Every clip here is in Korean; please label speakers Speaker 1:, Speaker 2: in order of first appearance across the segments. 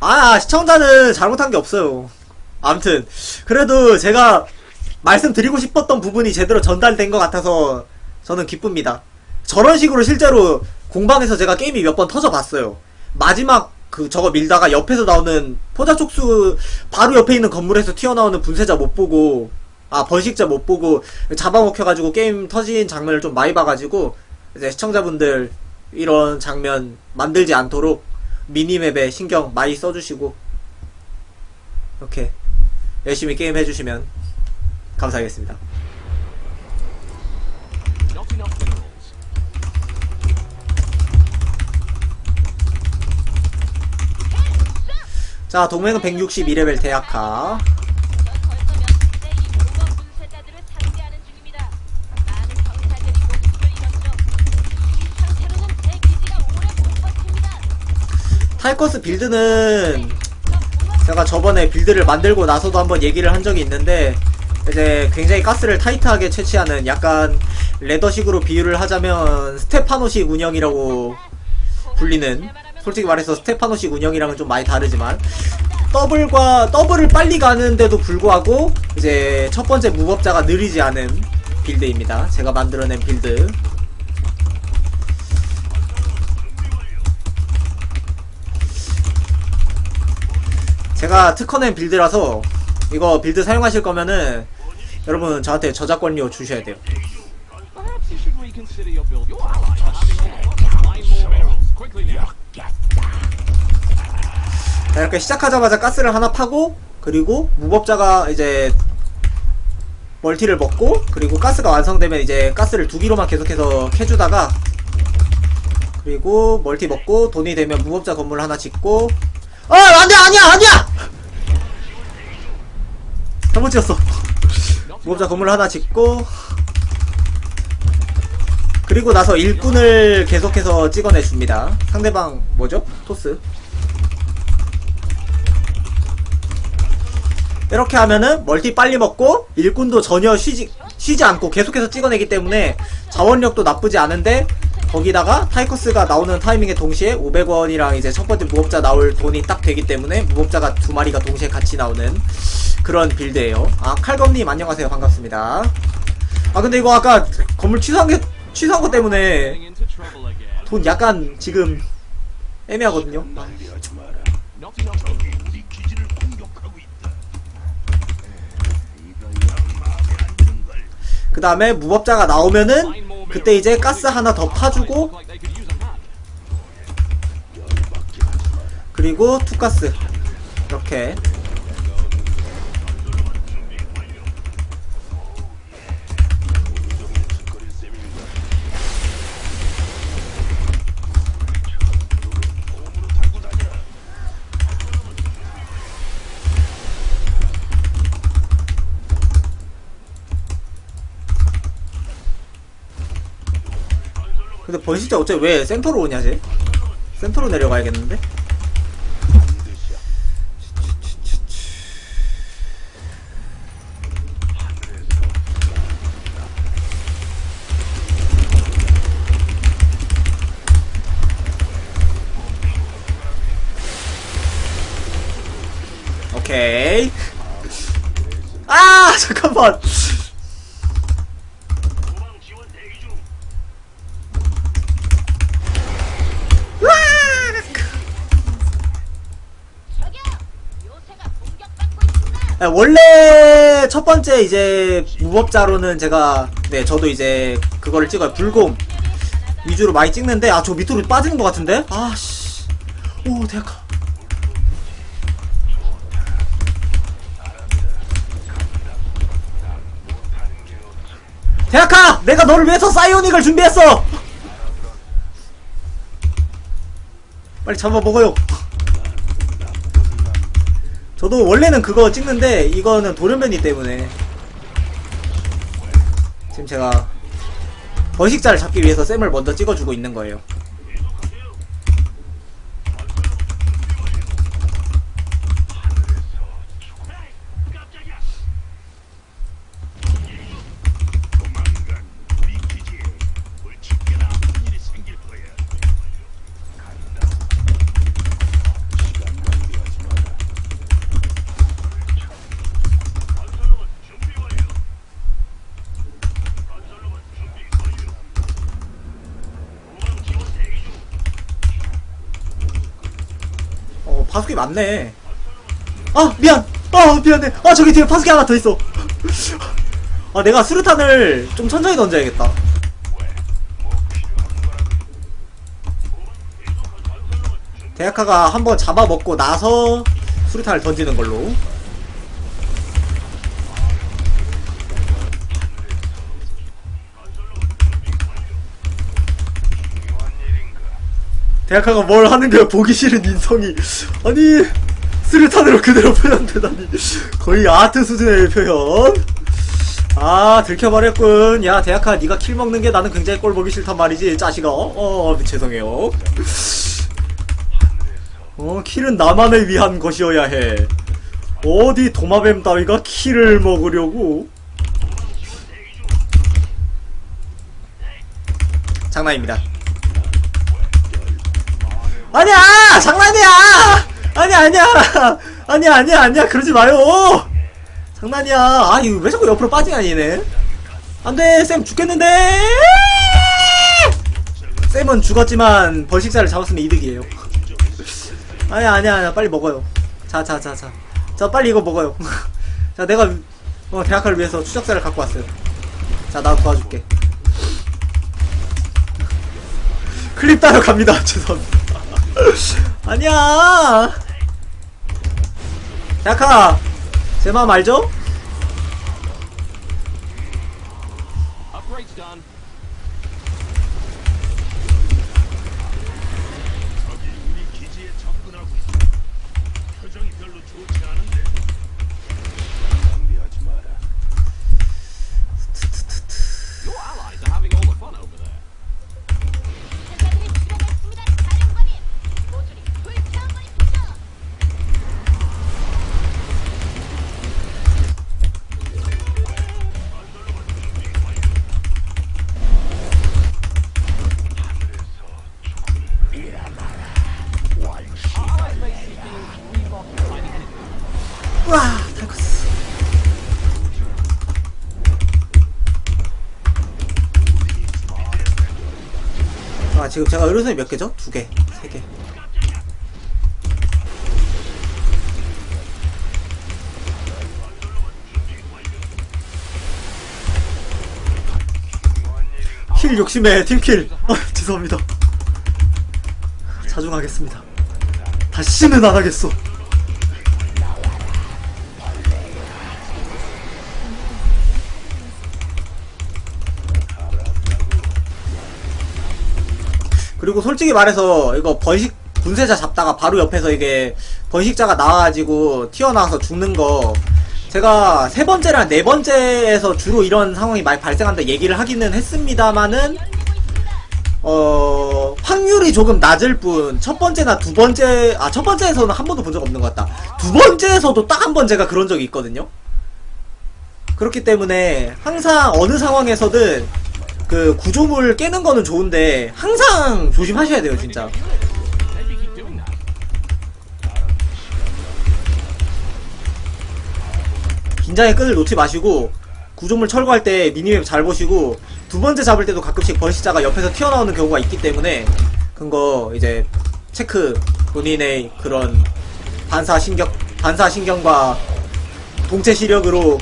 Speaker 1: 아, 시청자는 잘못한 게 없어요. 아무튼, 그래도 제가 말씀드리고 싶었던 부분이 제대로 전달된 것 같아서 저는 기쁩니다. 저런 식으로 실제로 공방에서 제가 게임이 몇 번 터져봤어요. 마지막 그 저거 밀다가 옆에서 나오는 포자촉수 바로 옆에 있는 건물에서 튀어나오는 분쇄자 못 보고 아 번식자 못 보고 잡아먹혀가지고 게임 터진 장면을 좀 많이 봐가지고 이제 시청자분들 이런 장면 만들지 않도록 미니맵에 신경 많이 써주시고 이렇게 열심히 게임 해주시면 감사하겠습니다. 자 동맹은 162레벨 대학하
Speaker 2: 벌써 며칠째 이 공업 분쇄자들을 상대하는 중입니다. 많은 병사들이 목숨을 잃었죠. 이 상태로는 제 기지가 오래 못 버팁니다.
Speaker 1: 타이커스 빌드는 제가 저번에 빌드를 만들고 나서도 한번 얘기를 한 적이 있는데 이제 굉장히 가스를 타이트하게 채취하는 약간 레더식으로 비유를 하자면 스테파노식 운영이라고 불리는 솔직히 말해서 스테파노식 운영이랑은 좀 많이 다르지만 더블과 더블을 빨리 가는데도 불구하고 이제 첫 번째 무법자가 느리지 않은 빌드입니다. 제가 만들어낸 빌드. 제가 특허낸 빌드라서 이거 빌드 사용하실 거면은 여러분 저한테 저작권료 주셔야 돼요. 자 이렇게 시작하자마자 가스를 하나 파고 그리고 무법자가 이제 멀티를 먹고 그리고 가스가 완성되면 이제 가스를 두 기로만 계속해서 캐주다가 그리고 멀티 먹고 돈이 되면 무법자 건물 하나 짓고 아 안돼 아니야 아니야! 잘못 지었어. 무법자 건물 하나 짓고 그리고 나서 일꾼을 계속해서 찍어내 줍니다. 상대방 뭐죠? 토스. 이렇게 하면은 멀티 빨리 먹고 일꾼도 전혀 쉬지 쉬지 않고 계속해서 찍어내기 때문에 자원력도 나쁘지 않은데 거기다가 타이커스가 나오는 타이밍에 동시에 500원이랑 이제 첫 번째 무법자 나올 돈이 딱 되기 때문에 무법자가 두 마리가 동시에 같이 나오는 그런 빌드예요. 아 칼검님 안녕하세요 반갑습니다. 아 근데 이거 아까 건물 취소한 게 취소한 것 때문에. 돈 약간 지금 애매하거든요. 그 다음에 무법자가 나오면은 그때 이제 가스 하나 더 파주고. 그리고 투가스 이렇게 근데 번식자 어째 왜 센터로 오냐 쟤? 센터로 내려가야겠는데? 원래 첫 번째 이제 무법자로는 제가 네 저도 이제 그거를 찍어요. 불곰 위주로 많이 찍는데 아 저 밑으로 빠지는 것 같은데? 아씨. 오 대학 대학아 내가 너를 위해서 사이오닉을 준비했어! 빨리 잡아 먹어요 저도 원래는 그거 찍는데 이거는 돌연변이 때문에 지금 제가 번식자를 잡기 위해서 쌤을 먼저 찍어주고 있는 거예요.
Speaker 3: 조만간 우리 기지에 벌칙게나 아픈 일이 생길 거야. 간다. 시간 낭비하지
Speaker 1: 파수기 맞네. 아, 미안. 아, 미안해. 아, 저기 뒤에 파수기 하나 더 있어. 아, 내가 수류탄을 좀 천천히 던져야겠다. 대학가가 한번 잡아먹고 나서 수류탄을 던지는 걸로. 대학가가 뭘 하는 거야? 보기 싫은 인성이. 아니 수류탄으로 그대로 표현되다니. 거의 아트 수준의 표현. 아 들켜버렸군. 야 대학가 네가 킬 먹는 게 나는 굉장히 꼴 보기 싫단 말이지 짜식아. 어, 어 죄송해요. 어 킬은 나만을 위한 것이어야 해. 어디 도마뱀 따위가 킬을 먹으려고? 장난입니다 아니야 장난이야. 아니야 아니야. 아니야 아니야 아니야. 그러지 마요. 장난이야. 아 이거 왜 자꾸 옆으로 빠지냐 얘네. 안 돼 쌤 죽겠는데. 쌤은 죽었지만 벌식사를 잡았으면 이득이에요. 아니야 아니야 아니야. 빨리 먹어요. 자 자 자 자. 자 빨리 이거 먹어요. 자 내가 어 대학가를 위해서 추적자를 갖고 왔어요. 자 나 도와줄게. 클립 따러 갑니다. 죄송합니다 아니야 대학가 제 마음 알죠? 지금 제가 의료선이 몇 개죠? 두 개, 세 개. 킬 욕심에 팀킬. 아, 죄송합니다. 자중하겠습니다. 다시는 안 하겠어. 그리고 솔직히 말해서 이거 번식 분쇄자 잡다가 바로 옆에서 이게 번식자가 나와가지고 튀어나와서 죽는 거 제가 세 번째랑 네 번째에서 주로 이런 상황이 많이 발생한다 얘기를 하기는 했습니다만은. 어 확률이 조금 낮을 뿐 첫 번째나 두 번째 아 첫 번째에서는 한 번도 본 적 없는 것 같다 두 번째에서도 딱 한 번 제가 그런 적이 있거든요 그렇기 때문에 항상 어느 상황에서든 그 구조물 깨는 거는 좋은데 항상 조심하셔야 돼요 진짜. 긴장의 끈을 놓지 마시고 구조물 철거할 때 미니맵 잘 보시고 두 번째 잡을 때도 가끔씩 번식자가 옆에서 튀어나오는 경우가 있기 때문에 그거 이제 체크 본인의 그런 반사 신경 반사 신경과 동체 시력으로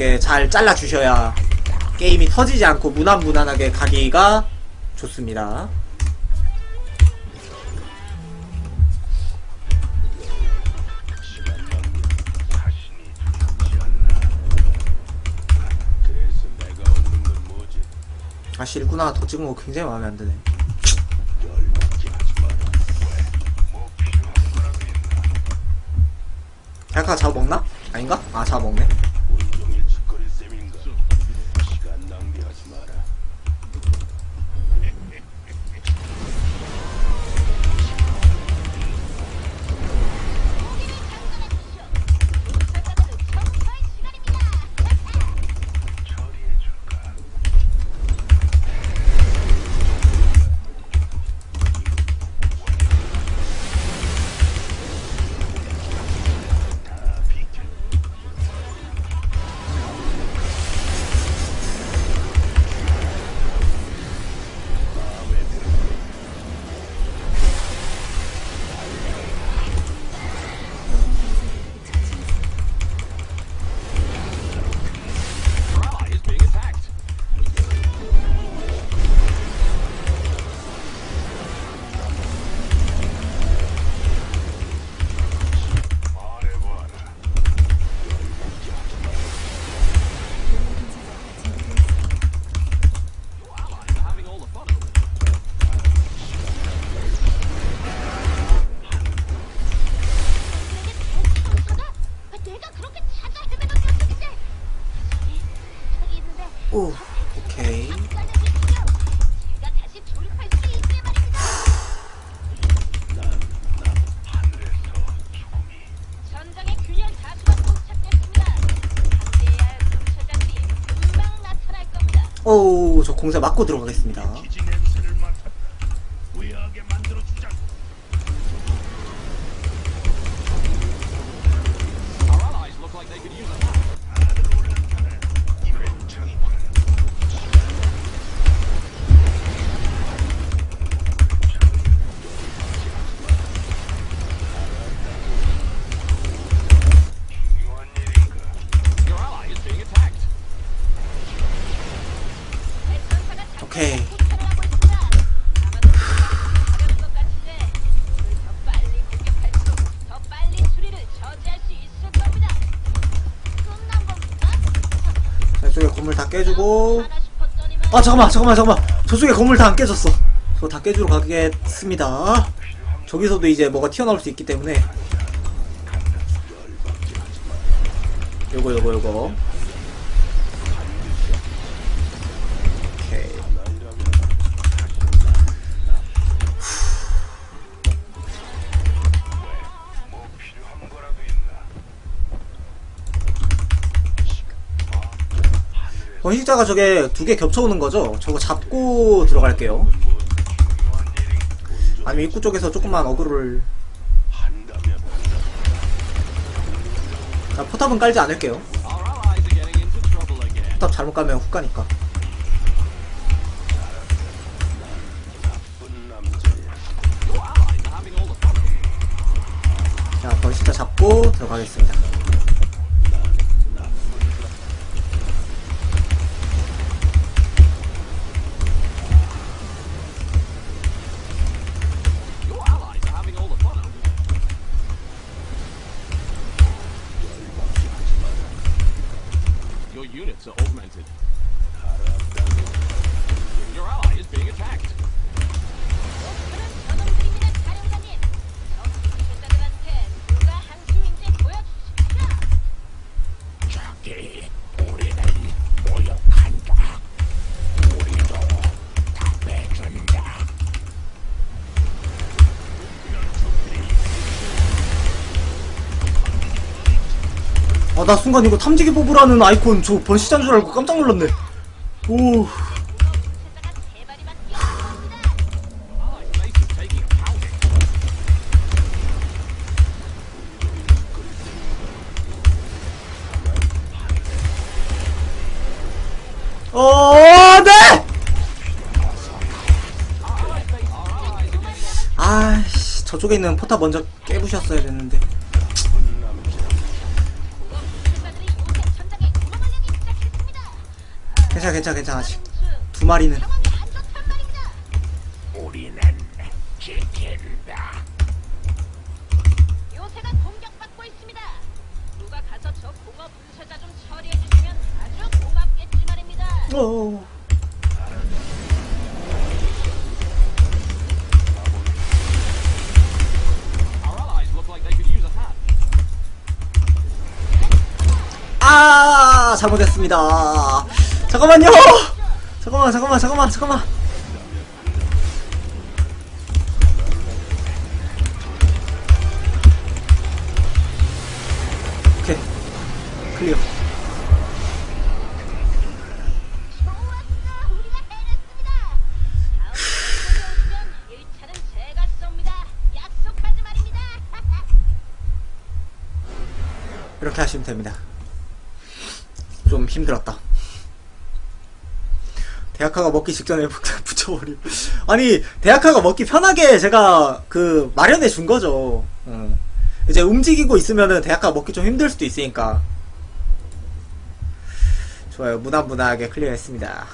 Speaker 1: 이렇게 잘 잘라 주셔야 게임이 터지지 않고 무난무난하게 가기가 좋습니다. 아씨 일꾼 하나 더 찍은 거 굉장히 마음에 안 드네.
Speaker 3: 있나?
Speaker 1: 달카 잡아먹나? 아닌가? 아 잡아먹네. 저 공세 맞고 들어가겠습니다. 깨주고. 아, 잠깐만, 잠깐만, 잠깐만. 저쪽에 건물 다 안 깨졌어. 저 다 깨주러 가겠습니다. 저기서도 이제 뭐가 튀어나올 수 있기 때문에. 요거, 요거, 요거. 번식자가 저게 두 개 겹쳐오는 거죠? 저거 잡고 들어갈게요. 아니면 입구 쪽에서 조금만 어그로를. 자, 포탑은 깔지 않을게요. 포탑 잘못 가면 훅 가니까.
Speaker 3: 자,
Speaker 1: 번식자 잡고 들어가겠습니다.
Speaker 4: Augmented.
Speaker 1: 아, 나 순간 이거 탐지기 뽑으라는 아이콘 저 번시자인 줄 알고 깜짝 놀랐네. 오.
Speaker 2: 어,
Speaker 1: 네! 아이씨, 저쪽에 있는 포탑 먼저 깨부셨어야 됐는데. 괜찮아, 괜찮아, 괜찮아. 아직
Speaker 2: 수,
Speaker 1: 두 마리는.
Speaker 3: 우리는 지킨다.
Speaker 2: 요새가 공격받고 있습니다. 누가 가서 저 공업 분쇄자 좀 처리해 주시면 아주 고맙겠지 말입니다.
Speaker 1: 어.
Speaker 4: Could use a hand.
Speaker 1: 아, 잘못했습니다. 잠깐만요! 잠깐만, 잠깐만, 잠깐만, 잠깐만. 오케이. 클리어.
Speaker 2: 좋았어, 우리가 해냈습니다. 다음 공격에 오시면 1차는 제가 쏩니다. 약속하지 말입니다.
Speaker 1: 이렇게 하시면 됩니다. 좀 힘들었다. 대학화가 먹기 직전에 붙여버리. 아니 대학화가 먹기 편하게 제가 그 마련해 준 거죠. 응. 이제 움직이고 있으면은 대학화 먹기 좀 힘들 수도 있으니까. 좋아요. 무난무난하게 클리어했습니다.